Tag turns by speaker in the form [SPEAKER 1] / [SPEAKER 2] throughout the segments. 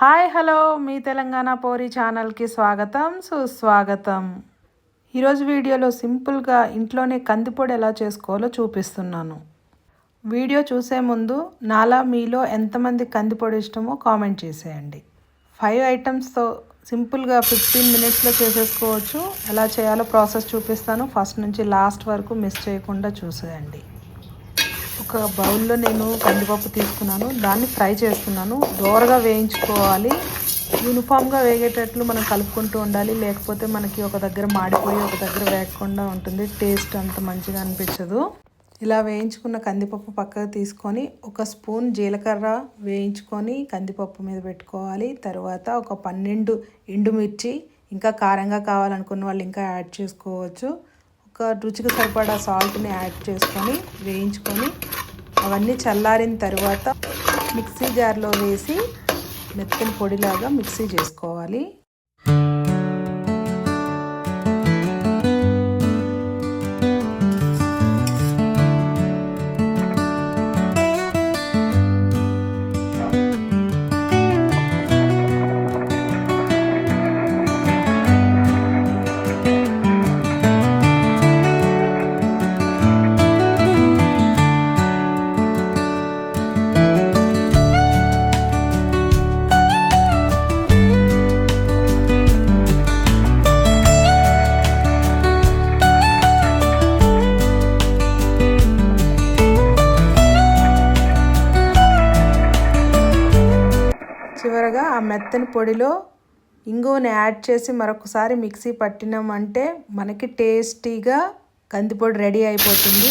[SPEAKER 1] Hi hello. మీ తెలంగాణ పోరి ఛానల్కి స్వాగతం సుస్వాగతం. ఈరోజు వీడియోలో సింపుల్గా ఇంట్లోనే కందిపొడి ఎలా చేసుకోవాలో చూపిస్తున్నాను. వీడియో చూసే ముందు నాలా మీలో ఎంతమంది కందిపొడి ఇష్టమో కామెంట్ చేసేయండి. ఫైవ్ ఐటమ్స్తో సింపుల్గా ఫిఫ్టీన్ మినిట్స్లో చేసేసుకోవచ్చు. ఎలా చేయాలో ప్రాసెస్ చూపిస్తాను. ఫస్ట్ నుంచి లాస్ట్ వరకు మిస్ చేయకుండా చూసేయండి. ఒక బౌల్లో నేను కందిపప్పు తీసుకున్నాను. దాన్ని ఫ్రై చేస్తున్నాను. దోరగా వేయించుకోవాలి. యూనిఫామ్గా వేగేటట్లు మనం కలుపుకుంటూ ఉండాలి. లేకపోతే మనకి ఒక దగ్గర మాడిపోయి ఒక దగ్గర వేగకుండా ఉంటుంది. టేస్ట్ అంత మంచిగా అనిపించదు. ఇలా వేయించుకున్న కందిపప్పు పక్కకు తీసుకొని ఒక స్పూన్ జీలకర్ర వేయించుకొని కందిపప్పు మీద పెట్టుకోవాలి. తర్వాత ఒక పన్నెండు ఎండుమిర్చి ఇంకా కారంగా కావాలనుకున్న వాళ్ళు ఇంకా యాడ్ చేసుకోవచ్చు. ఒక రుచికి సరిపడా సాల్ట్ని యాడ్ చేసుకొని వేయించుకొని అవన్నీ చల్లారిన తర్వాత మిక్సీ జార్లో వేసి మెత్తని పొడిలాగా మిక్సీ చేసుకోవాలి. ఆ మెత్తని పొడిలో ఇంగువని యాడ్ చేసి మరొకసారి మిక్సీ పట్టినామంటే మనకి టేస్టీగా కందిపొడి రెడీ అయిపోతుంది.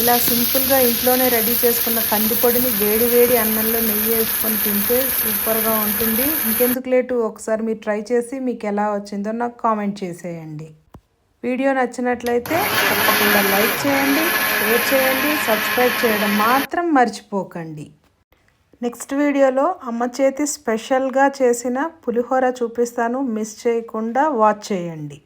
[SPEAKER 1] ఇలా సింపుల్గా ఇంట్లోనే రెడీ చేసుకున్న కందిపొడిని వేడి వేడి అన్నంలో నెయ్యి వేసుకొని తింటే సూపర్గా ఉంటుంది. ఇంకెందుకు లేటు ఒకసారి మీరు ట్రై చేసి మీకు ఎలా వచ్చిందో నాకు కామెంట్ చేసేయండి. వీడియో నచ్చినట్లయితే తప్పకుండా లైక్ చేయండి షేర్ చేయండి సబ్స్క్రైబ్ చేయడం మాత్రం మర్చిపోకండి. నెక్స్ట్ వీడియోలో అమ్మ చేతి స్పెషల్గా చేసిన పులిహోర చూపిస్తాను. మిస్ చేయకుండా వాచ్ చేయండి.